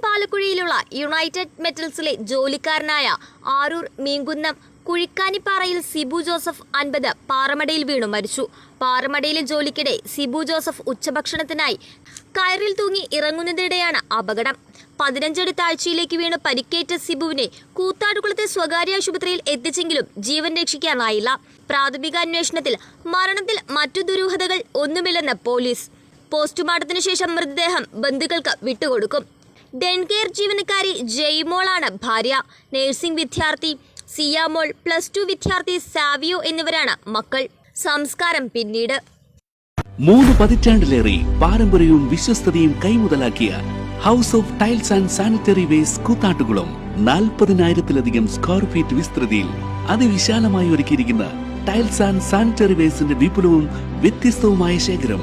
പാറമടയിലുള്ള united മെറ്റൽസിലെ ജോലിക്കാരനായ ആരൂർ മീങ്കുന്നം കുഴിക്കാനിപ്പാറയിൽ സിബു ജോസഫ് അൻപത് പാറമടയിൽ വീണു മരിച്ചു. പാറമടയിലെ ജോലിക്കിടെ സിബു ജോസഫ് ഉച്ചഭക്ഷണത്തിനായി കയറിൽ തൂങ്ങി ഇറങ്ങുന്നതിനിടെയാണ് അപകടം. പതിനഞ്ചടി താഴ്ചയിലേക്ക് വീണ് പരിക്കേറ്റ സിബുവിനെ കൂത്താടുകുളത്തെ സ്വകാര്യ ആശുപത്രിയിൽ എത്തിച്ചെങ്കിലും ജീവൻ രക്ഷിക്കാനായില്ല. പ്രാഥമിക അന്വേഷണത്തിൽ മരണത്തിൽ മറ്റു ദുരൂഹതകൾ ഒന്നുമില്ലെന്ന് പോലീസ്. പോസ്റ്റ്മോർട്ടത്തിന് ശേഷം മൃതദേഹം ബന്ധുക്കൾക്ക് വിട്ടുകൊടുക്കും. ഡെൻകെയർ ജീവനക്കാരി ജയ്മോളാണ് ഭാര്യ. നഴ്സിംഗ് വിദ്യാർത്ഥി സിയാമോൾ പ്ലസ് ടു വിദ്യാർത്ഥി സാവിയോ എന്നിവരാണ് മക്കൾ. സംസ്കാരം പിന്നീട്. മൂന്ന് പതിറ്റാണ്ടിലേറെ പാരമ്പര്യവും വിശ്വസ്തയും കൈമുതലാക്കിയ house of tiles and sanitary waste Koothattukulam നാൽപ്പതിനായിരത്തിലധികം സ്ക്വയർ ഫീറ്റ് വിസ്തൃതിയിൽ അതിവിശാലമായി ഒരുക്കിയിരിക്കുന്ന ടൈൽസ് ആൻഡ് സാനിറ്ററി വേസ്റ്റിന്റെ വിപുലവും വ്യത്യസ്തവുമായ ശേഖരം